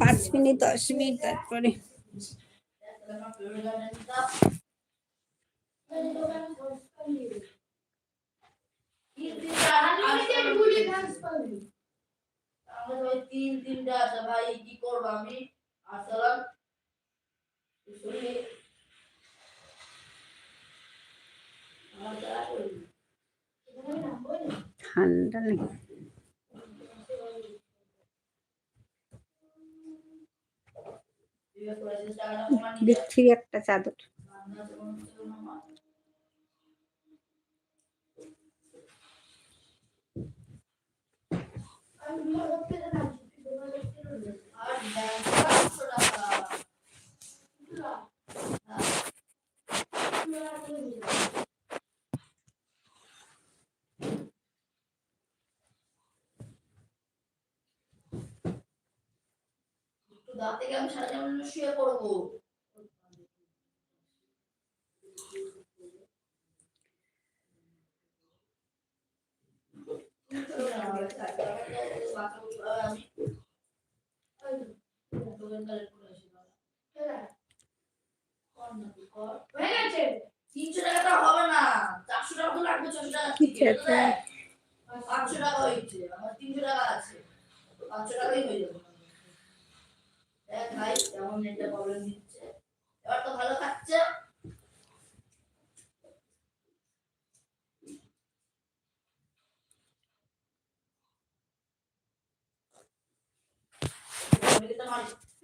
পাঁচ মিনিট দশ মিনিট তারপরে। তিন তিনটা আছে ভাই কি করব আমি? আসলাম ঠান্ডা নেই। বিচ্ছিরি একটা চাদর দাঁত সারা যেমন শুয়ে পড়ব। তিনশো টাকাটা হবে না। চারশো টাকা তো লাগবে ছশো টাকা। পাঁচশো টাকা হয়েছে। আমার তিনশো টাকা আছে। পাঁচশো টাকাই হয়ে যাবে। দেখাই কেমন নেটটা প্রবলেম দিচ্ছে এবার তো ভালো খাচ্ছে Thank.